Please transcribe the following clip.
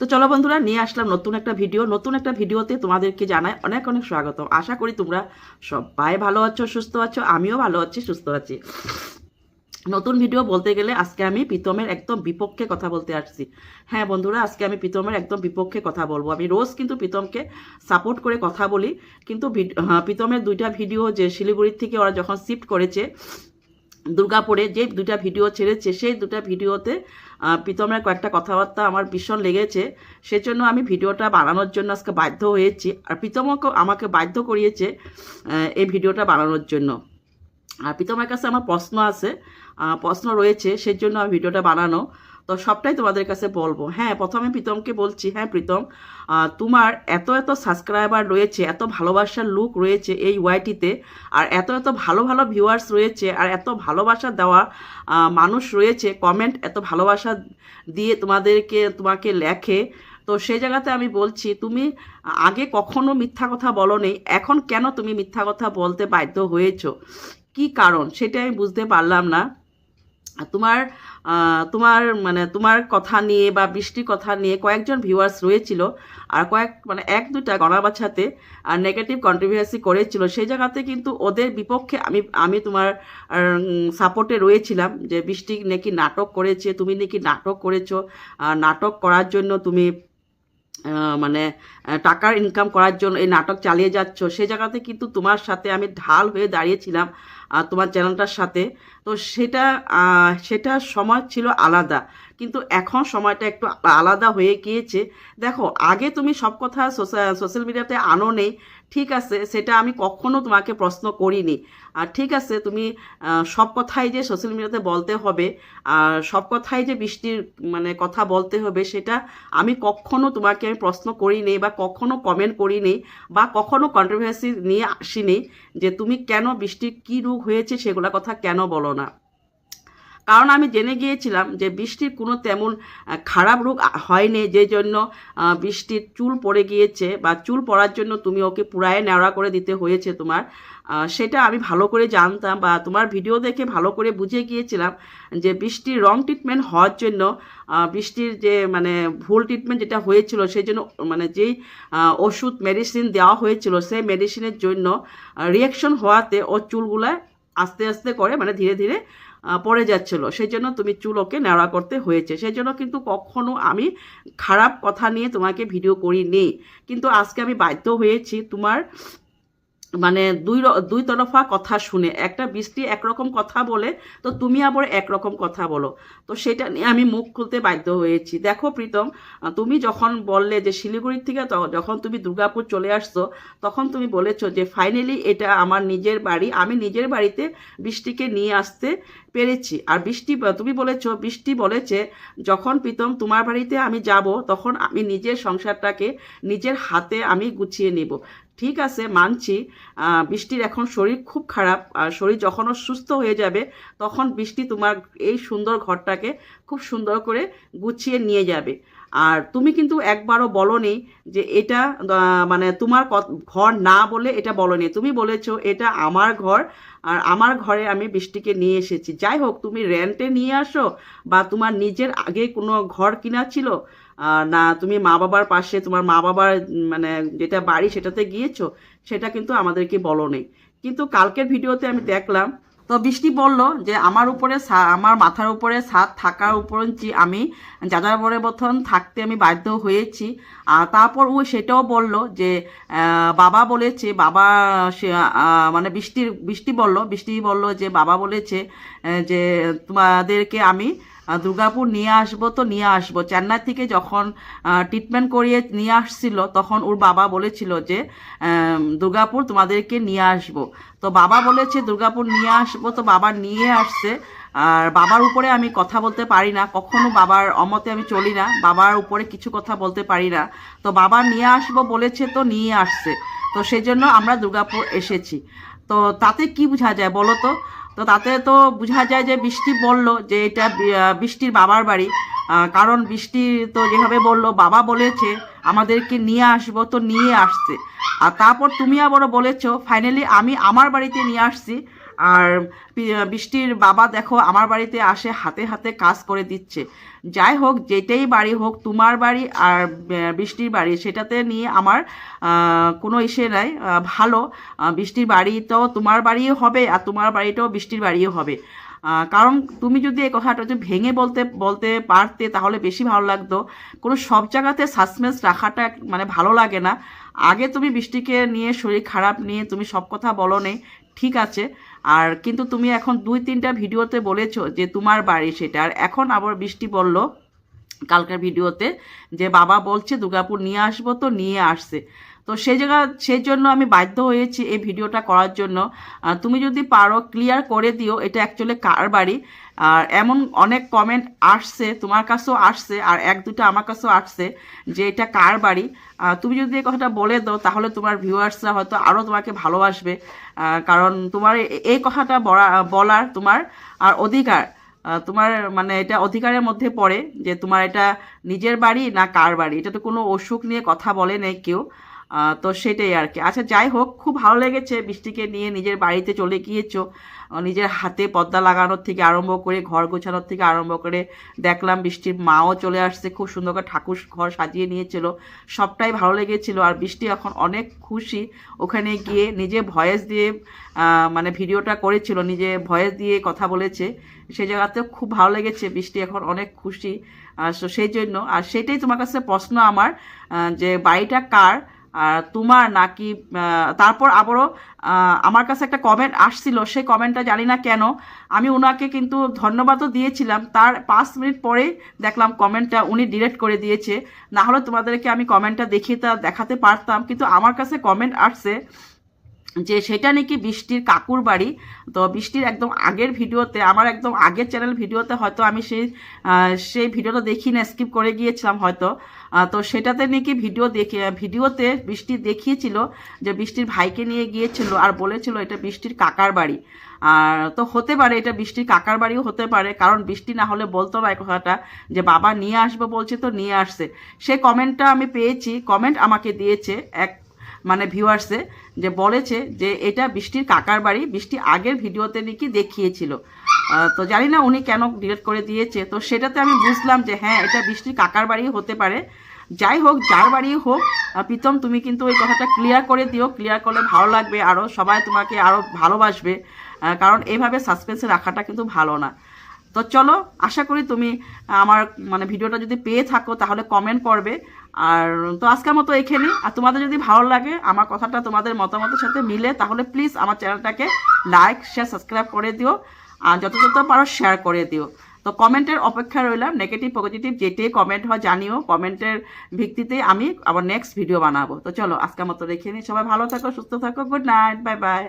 তো চলো বন্ধুরা নিয়ে আসলাম নতুন একটা ভিডিও। নতুন একটা ভিডিওতে তোমাদেরকে জানাই অনেক অনেক স্বাগত আশা করি তোমরা সবাই ভালো আছো সুস্থ আছো আমিও ভালো আছি সুস্থ আছি। নতুন ভিডিও বলতে গেলে আজকে আমি প্রীতমের একদম বিপক্ষে কথা বলতে আসছি। হ্যাঁ বন্ধুরা আজকে আমি প্রীতমের একদম বিপক্ষে কথা বলব। আমি রোজ কিন্তু প্রীতমকে সাপোর্ট করে কথা বলি কিন্তু হ্যাঁ, প্রীতমের দুইটা ভিডিও যে শিলিগুড়ির থেকে ওরা যখন শিফট করেছে দুর্গাপুরে যে দুটা ভিডিও ছেড়েছে, সেই দুটা ভিডিওতে প্রীতমের কয়েকটা কথাবার্তা আমার ভীষণ লেগেছে। সেজন্য আমি ভিডিওটা বানানোর জন্য আজকে বাধ্য হয়েছি। আর প্রীতমকে আমাকে বাধ্য করিয়েছে এই ভিডিওটা বানানোর জন্য। আর প্রীতমের কাছে আমার প্রশ্ন আছে প্রশ্ন রয়েছে সেই জন্য আমি ভিডিওটা বানানো। তো সবটাই তোমাদের কাছে বলব। হ্যাঁ প্রথমে প্রীতমকে বলছি হ্যাঁ প্রীতম তোমার এত এত সাবস্ক্রাইবার রয়েছে, এত ভালোবাসার লুক রয়েছে এই ওয়াইটিতে আর এত এত ভালো ভালো ভিউয়ার্স রয়েছে, আর এত ভালোবাসা দেওয়া মানুষ রয়েছে কমেন্ট এত ভালোবাসা দিয়ে তোমাদেরকে, তোমাকে লেখে। তো সেই জায়গাতে আমি বলছি, তুমি আগে কখনো মিথ্যা কথা বলো নেই এখন কেন তুমি মিথ্যা কথা বলতে বাধ্য হয়েছো? কি কারণ? সেটা আমি বুঝতে পারলাম না। তোমার তোমার মানে তোমার কথা নিয়ে বা বৃষ্টির কথা নিয়ে কয়েকজন ভিউয়ার্স রয়েছিল আর কয়েক মানে এক দুটা গণাবাছাতে আর নেগেটিভ কন্ট্রোভার্সি করেছিল। সেই জায়গাতে কিন্তু ওদের বিপক্ষে আমি আমি তোমার সাপোর্টে রয়েছিলাম যে বৃষ্টি নাকি নাটক করেছে, তুমি নাকি নাটক করেছ নাটক করার জন্য তুমি মানে টাকার ইনকাম করার জন্য এই নাটক চালিয়ে যাচ্ছ। সেই জায়গাতে কিন্তু তোমার সাথে আমি ঢাল হয়ে দাঁড়িয়েছিলাম তোমার চ্যানেলটার সাথে। তো সেটা সেটা সময় ছিল আলাদা। কিন্তু এখন সময়টা একটু আলাদা হয়ে গিয়েছে। দেখো, আগে তুমি সব কথা সোশ্যাল মিডিয়াতে আনো নেই। ঠিক আছে, সেটা আমি কখনো তোমাকে প্রশ্ন করিনি। আর ঠিক আছে, তুমি সব কথাই যে সোশ্যাল মিডিয়াতে বলতে হবে, আর সব কথাই যে বৃষ্টির মানে কথা বলতে হবে, সেটা আমি কখনো তোমাকে আমি প্রশ্ন করিনি বা কখনো কমেন্ট করিনি বা কখনো কন্ট্রোভার্সি নিয়ে আসিনি যে তুমি কেন বৃষ্টির কী রোগ হয়েছে সেগুলো কথা কেন বলো না? কারণ আমি জেনে গিয়েছিলাম যে বৃষ্টির কোনো তেমন খারাপ রোগ হয়নি, যে জন্য বৃষ্টির চুল পড়ে গিয়েছে বা চুল পড়ার জন্য তুমি ওকে পুরায় ন্যাড়া করে দিতে হয়েছে তোমার। সেটা আমি ভালো করে জানতাম বা তোমার ভিডিও দেখে ভালো করে বুঝে গিয়েছিলাম যে বৃষ্টির রং ট্রিটমেন্ট হওয়ার জন্য বৃষ্টির যে মানে ভুল ট্রিটমেন্ট যেটা হয়েছিল সেই জন্য মানে যেই ওষুধ মেডিসিন দেওয়া হয়েছিল সেই মেডিসিনের জন্য রিয়াকশন হওয়াতে ওর চুলগুলা আস্তে আস্তে করে মানে ধীরে ধীরে পড়ে যাচ্ছিল। সেই জন্য তুমি চুল ওকে করতে হয়েছে। সেই জন্য কিন্তু কখনো আমি খারাপ কথা নিয়ে তোমাকে ভিডিও করিনি। কিন্তু আজকে আমি বাধ্য হয়েছি তোমার মানে দুই দুই তরফা কথা শুনে, একটা বৃষ্টি একরকম কথা বলে, তো তুমি আবার একরকম কথা বলো। তো সেটা নিয়ে আমি মুখ খুলতে বাধ্য হয়েছি। দেখো প্রীতম তুমি যখন বললে যে শিলিগুড়ির থেকে যখন তুমি দুর্গাপুর চলে আসছো, তখন তুমি বলেছ যে ফাইনালি এটা আমার নিজের বাড়ি, আমি নিজের বাড়িতে বৃষ্টিকে নিয়ে আসতে পেরেছি। আর বৃষ্টি, তুমি বলেছ, বৃষ্টি বলেছে, যখন প্রীতম তোমার বাড়িতে আমি যাব, তখন আমি নিজের সংসারটাকে নিজের হাতে আমি গুছিয়ে নেব। ঠিক আছে, মানছি। বৃষ্টির এখন শরীর খুব খারাপ। আর শরীর যখন সুস্থ হয়ে যাবে, তখন বৃষ্টি তোমার এই সুন্দর ঘরটাকে খুব সুন্দর করে গুছিয়ে নিয়ে যাবে। আর তুমি কিন্তু একবারও বলনি যে এটা মানে তোমার ঘর না বলে এটা বলনি। তুমি বলেছ, এটা আমার ঘর, আর আমার ঘরে আমি বৃষ্টিকে নিয়ে এসেছি। যাই হোক, তুমি রেন্টে নিয়ে আসো, বা তোমার নিজের আগে কোনো ঘর কিনা ছিল না, তুমি মা বাবার পাশে, তোমার মা বাবার মানে যেটা বাড়ি সেটাতে গিয়েছো, সেটা কিন্তু আমাদেরকে বলো নেই। কিন্তু কালকের ভিডিওতে আমি দেখলাম, তো বৃষ্টি বলল যে আমার উপরে আমার মাথার উপরে ছাদ থাকার উপরঞ্চি আমি যাযাবরের মতন থাকতে আমি বাধ্য হয়েছি। আর তারপর ও সেটাও বলল যে বাবা বলেছে, বাবা সে মানে বৃষ্টির, বৃষ্টি বলল বৃষ্টি বলল যে, বাবা বলেছে যে তোমাদেরকে আমি দুর্গাপুর নিয়ে আসব তো নিয়ে আসব। চেন্নাই থেকে যখন ট্রিটমেন্ট করিয়ে নিয়ে আসছিল, তখন ওর বাবা বলেছিল যে দুর্গাপুর তোমাদেরকে নিয়ে আসব। তো বাবা বলেছে, দুর্গাপুর নিয়ে আসব। তো বাবা নিয়ে আসছে। আর বাবার উপরে আমি কথা বলতে পারি না। কখনো বাবার অমতে আমি চলি না। বাবার উপরে কিছু কথা বলতে পারি না। তো বাবা নিয়ে আসব বলেছে তো নিয়ে আসছে। তো সেই জন্য আমরা দুর্গাপুর এসেছি। তো তাতে কি বোঝা যায় বলো তো? তো তাতে তো বোঝা যায় যে বৃষ্টি বলল যে এটা বৃষ্টির বাবার বাড়ি। কারণ বৃষ্টি তো যেভাবে বলল, বাবা বলেছে আমাদেরকে নিয়ে আসব, তো নিয়ে আসছে। আর তারপর তুমি আবারও বলেছ, ফাইনালি আমি আমার বাড়িতে নিয়ে আসছি। আর বৃষ্টির বাবা দেখো আমার বাড়িতে আসে হাতে হাতে কাজ করে দিচ্ছে। যাই হোক, যেটাই বাড়ি হোক, তোমার বাড়ি আর বৃষ্টির বাড়ি, সেটাতে নিয়ে আমার কোনো ইসে নাই ভালো। বৃষ্টির বাড়ি তো তোমার বাড়িও হবে আর তোমার বাড়িটাও বৃষ্টির বাড়িও হবে। কারণ তুমি যদি এই কথাটা যদি ভেঙে বলতে বলতে পারতে, তাহলে বেশি ভালো লাগতো। কোনো সব জায়গাতে সাসপেন্স রাখাটা মানে ভালো লাগে না। আগে তুমি বৃষ্টিকে নিয়ে শরীর খারাপ নিয়ে তুমি সব কথা বলো নেই ঠিক আছে। আর কিন্তু তুমি এখন দুই তিনটা ভিডিওতে বলেছ যে তোমার বাড়ি সেটা। আর এখন আবার বৃষ্টি বলল কালকের ভিডিওতে, যে বাবা বলছে, দুর্গাপুর নিয়ে আসব তো নিয়ে আসছে। তো সেই জায়গা, সেই জন্য আমি বাধ্য হয়েছি এই ভিডিওটা করার জন্য। তুমি যদি পারো ক্লিয়ার করে দিও, এটা অ্যাকচুয়ালি কার বাড়ি? আর এমন অনেক কমেন্ট আসছে, তোমার কাছেও আসছে, আর এক দুটো আমার কাছেও আসছে যে এটা কার বাড়ি? তুমি যদি এই কথাটা বলে দাও, তাহলে তোমার ভিউয়ার্সরা হয়তো আরও তোমাকে ভালোবাসবে। কারণ তোমার এই কথাটা বলা- বলার তোমার, আর অধিকার তোমার মানে এটা অধিকারের মধ্যে পড়ে যে তোমার এটা নিজের বাড়ি না কার বাড়ি। এটা তো কোনো অসুখ নিয়ে কথা বলে নেই কেউ। তো সেটাই আর কি আচ্ছা যাই হোক, খুব ভালো লেগেছে বৃষ্টিকে নিয়ে নিজের বাড়িতে চলে গিয়েছো। নিজের হাতে পর্দা লাগানোর থেকে আরম্ভ করে, ঘর গোছানোর থেকে আরম্ভ করে দেখলাম বৃষ্টির মাও চলে আসছে। খুব সুন্দর করে ঠাকুর ঘর সাজিয়ে নিয়েছিল। সবটাই ভালো লেগেছিল আর বৃষ্টি এখন অনেক খুশি। ওখানে গিয়ে নিজে ভয়েস দিয়ে মানে ভিডিওটা করেছিল, নিজে ভয়েস দিয়ে কথা বলেছে। সেই জায়গাতে খুব ভালো লেগেছে, বৃষ্টি এখন অনেক খুশি। so সেই জন্য, আর সেটাই তোমার কাছে প্রশ্ন আমার যে বাড়িটা কার? তোমার নাকি তারপর আবারও আমার কাছে একটা কমেন্ট আসছিল সেই কমেন্টটা জানি না কেন, আমি ওনাকে কিন্তু ধন্যবাদও দিয়েছিলাম। তার পাঁচ মিনিট পরে দেখলাম কমেন্টটা উনি ডিলেট করে দিয়েছে। না হলে তোমাদেরকে আমি কমেন্টটা দেখিয়ে তা দেখাতে পারতাম, কিন্তু আমার কাছে কমেন্ট আসছে যে সেটা নাকি বৃষ্টির কাকুর বাড়ি। তো বৃষ্টির একদম আগের ভিডিওতে, আমার একদম আগের চ্যানেল ভিডিওতে হয়তো আমি সেই সেই ভিডিওটা দেখি না স্কিপ করে গিয়েছিলাম হয়তো। তো সেটাতে নাকি ভিডিও দেখে, ভিডিওতে বৃষ্টি দেখিয়েছিল যে বৃষ্টির ভাইকে নিয়ে গিয়েছিল আর বলেছিল এটা বৃষ্টির কাকার বাড়ি। আর তো হতে পারে এটা বৃষ্টির কাকার বাড়িও হতে পারে, কারণ বৃষ্টি না হলে বলতো না কথাটা যে বাবা নিয়ে আসব বলছে তো নিয়ে আসছে। সেই কমেন্টটা আমি পেয়েছি কমেন্ট আমাকে দিয়েছে এক মানে ভিউয়ার্সে যে বলেছে যে এটা বৃষ্টির কাকার বাড়ি, বৃষ্টি আগের ভিডিওতে নাকি দেখিয়েছিল। তো জানি না উনি কেন ডিলেট করে দিয়েছে। তো সেটাতে আমি বুঝলাম যে হ্যাঁ এটা বৃষ্টির কাকার বাড়ি হতে পারে। যাই হোক, যার বাড়ি হোক প্রীতম, তুমি কিন্তু ওই কথাটা ক্লিয়ার করে দিও। ক্লিয়ার করলে ভালো লাগবে। আরও সবাই তোমাকে আরও ভালোবাসবে। কারণ এইভাবে সাসপেন্সে রাখাটা কিন্তু ভালো না। তো চলো, আশা করি তুমি আমার মানে ভিডিওটা যদি পেয়ে থাকো, তাহলে কমেন্ট করবে। আর, তো আজকের মতো এখানে আর তোমাদের যদি ভালো লাগে, আমার কথাটা তোমাদের মতামতের সাথে মিলে, তাহলে প্লিজ আমার চ্যানেলটাকে লাইক শেয়ার সাবস্ক্রাইব করে দিও। আর যত যত পারো শেয়ার করে দিও। তো কমেন্টের অপেক্ষা রইলাম। নেগেটিভ পজিটিভ যেটাই কমেন্ট হয়, জানিও। কমেন্টের ভিত্তিতে আমি আবার নেক্সট ভিডিও বানাবো। তো চলো, আজকের মতো রেখে নিই সবাই ভালো থাকো, সুস্থ থাকো। Good night bye bye